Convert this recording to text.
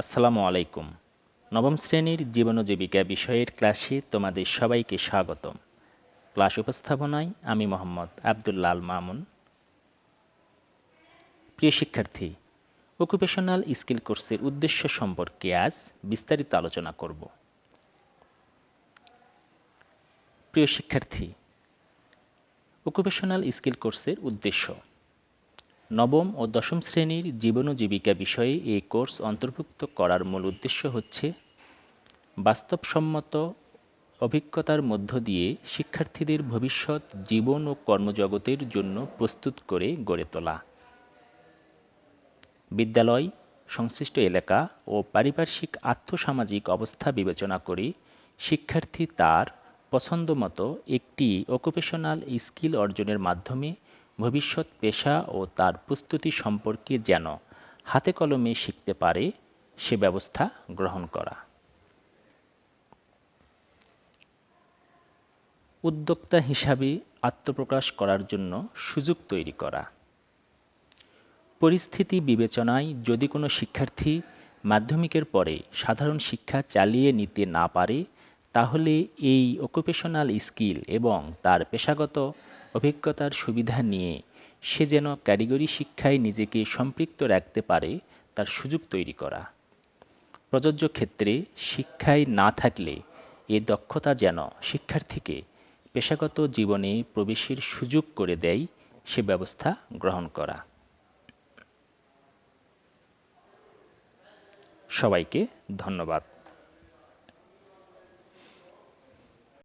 আসসালামু আলাইকুম। নবম শ্রেণির জীবন জীবিকা বিষয়ের ক্লাসে তোমাদের সবাইকে স্বাগতম। ক্লাস উপস্থাপনায় আমি মোহাম্মদ আবদুল্লাল মামুন। প্রিয় শিক্ষার্থী অকুপেশনাল স্কিল কোর্সের উদ্দেশ্য সম্পর্কে আজ বিস্তারিত আলোচনা করব। প্রিয় শিক্ষার্থী অকুপেশনাল স্কিল কোর্সের উদ্দেশ্য নবম ও দশম শ্রেণির জীবন জীবিকা বিষয়ে এই কোর্স অন্তর্ভুক্ত করার মূল উদ্দেশ্য হচ্ছে বাস্তবসম্মত অভিজ্ঞতার মধ্য দিয়ে শিক্ষার্থীদের ভবিষ্যৎ, জীবন ও কর্মজগতের জন্য প্রস্তুত করে গড়ে তোলা। বিদ্যালয়, সংশ্লিষ্ট এলাকা ও পারিপার্শ্বিক আর্থসামাজিক অবস্থা বিবেচনা করে শিক্ষার্থী তার পছন্দমতো একটি অকুপেশনাল স্কিল অর্জনের মাধ্যমে ভবিষ্যৎ পেশা ও তার প্রস্তুতি সম্পর্কে যেন হাতে কলমে শিখতে পারে, সে ব্যবস্থা গ্রহণ করা। উদ্যোক্তা হিসাবে আত্মপ্রকাশ করার জন্য সুযোগ তৈরি করা। পরিস্থিতি বিবেচনায় যদি কোনো শিক্ষার্থী মাধ্যমিকের পরে সাধারণ শিক্ষা চালিয়ে নিতে না পারে, তাহলে এই অকুপেশনাল স্কিল এবং তার পেশাগত অভিজ্ঞতার সুবিধা নিয়ে সে যেন কারিগরি শিক্ষায় নিজেকে সম্পৃক্ত রাখতে পারে, তার সুযোগ তৈরি করা। প্রযোজ্য ক্ষেত্রে শিক্ষায় না থাকলে এ দক্ষতা যেন শিক্ষার্থীকে পেশাগত জীবনে প্রবেশের সুযোগ করে দেয়, সে ব্যবস্থা গ্রহণ করা। সবাইকে ধন্যবাদ।